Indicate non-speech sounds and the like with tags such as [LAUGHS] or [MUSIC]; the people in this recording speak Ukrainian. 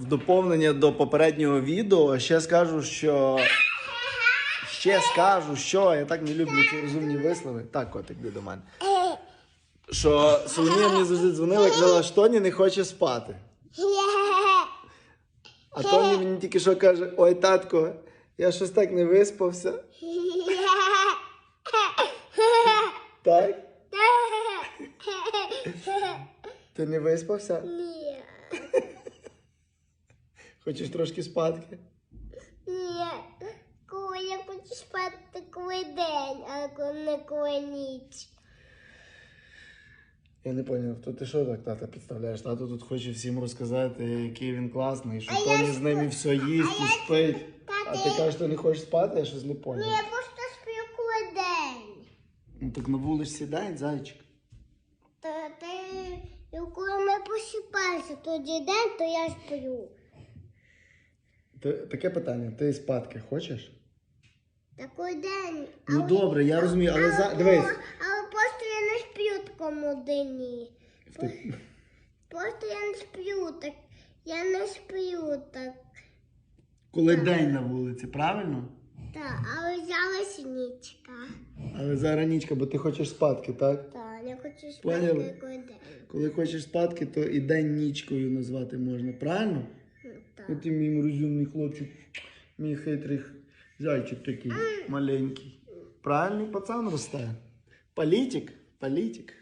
в доповнення до попереднього відео ще скажу, що. Ще скажу, що я так не люблю ці розумні вислови. Так, котик, йди до мене. Що Соломія мені завжди дзвонила і казала, що Тоні не хоче спати. А Тоні мені тільки що каже: ой, татко, я щось так не виспався. Так? [LAUGHS] Ти не виспався? Ні. [LAUGHS] Хочеш трошки спадки? Ні. Коли я хочу спати коли день, а не коли ніч. Я не зрозумів, то ти що так тата підставляєш? Тато тут хоче всім розказати, який він класний, що А я Тоні з ними все їсть і спить. А ти кажеш, що не хочеш спати, я щось не Ні, я просто сплю коли день. Ну так на вулиці сідай, зайчик. Та ти, коли ми посипаємося, тоді день, то я сплю. Ти, таке питання, ти спадки хочеш? Такий день. Ну але- добре, я розумію, але за. Дивись. Але просто я не сплю в такому дні. Ти- Просто я не сплю так. Я не сплю так. Коли день на вулиці, правильно? Так, але взялась нічка. Але зараз нічка, бо ти хочеш спадки, так? Так, я хочу спати Поняли? такий день. Коли хочеш спадки, то і день нічкою назвати можна, правильно? Ну, так. Ну мій розумний хлопчик, мій хитрий зайчик такий маленький. Правильний пацан росте. Політик, політик.